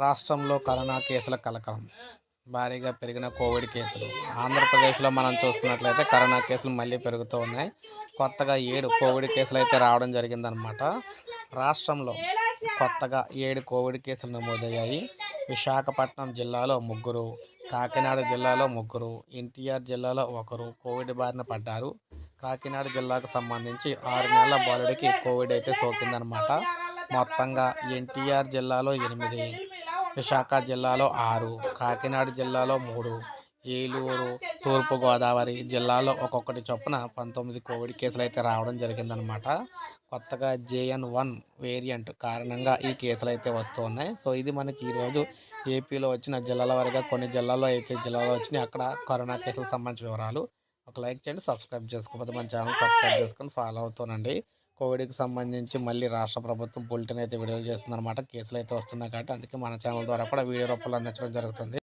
రాష్ట్రంలో కరోనా కేసుల కలకలం. భారీగా పెరిగిన కోవిడ్ కేసులు. ఆంధ్రప్రదేశ్లో మనం చూసుకున్నట్లయితే కరోనా కేసులు మళ్ళీ పెరుగుతూ ఉన్నాయి. కొత్తగా ఏడు కోవిడ్ కేసులు అయితే రావడం జరిగిందనమాట రాష్ట్రంలో కొత్తగా ఏడు కోవిడ్ కేసులు నమోదయ్యాయి. విశాఖపట్నం జిల్లాలో ముగ్గురు కాకినాడ జిల్లాలో ముగ్గురు ఎన్టీఆర్ జిల్లాలో ఒకరు కోవిడ్ బారిన పడ్డారు. కాకినాడ జిల్లాకు సంబంధించి ఆరు నెలల బాలుడికి కోవిడ్ అయితే సోకిందనమాట మొత్తంగా ఎన్టీఆర్ జిల్లాలో ఎనిమిది విశాఖ జిల్లాలో ఆరు కాకినాడ జిల్లాలో మూడు ఏలూరు తూర్పుగోదావరి జిల్లాలో ఒక్కొక్కటి చొప్పున పంతొమ్మిది కోవిడ్ కేసులు అయితే రావడం జరిగిందనమాట కొత్తగా జేఎన్ వన్ వేరియంట్ కారణంగా ఈ కేసులు అయితే వస్తూ ఉన్నాయి సో ఇది మనకి ఈరోజు ఏపీలో వచ్చిన జిల్లాల వారిగా కొన్ని జిల్లాల్లో అయితే జిల్లాలో వచ్చినాయి. అక్కడ కరోనా కేసులకు సంబంధించిన వివరాలు. ఒక లైక్ చేయండి సబ్స్క్రైబ్ చేసుకోకపోతే మన ఛానల్ సబ్స్క్రైబ్ చేసుకొని ఫాలో అవుతానండి. కోవిడ్కి సంబంధించి మళ్ళీ రాష్ట్ర ప్రభుత్వం బులెటిన్ అయితే విడుదల చేస్తుందన్నమాట. కేసులు అయితే వస్తున్నాయి కాబట్టి అందుకే మన ఛానల్ ద్వారా కూడా వీడియో రూపంలో అందించడం జరుగుతుంది.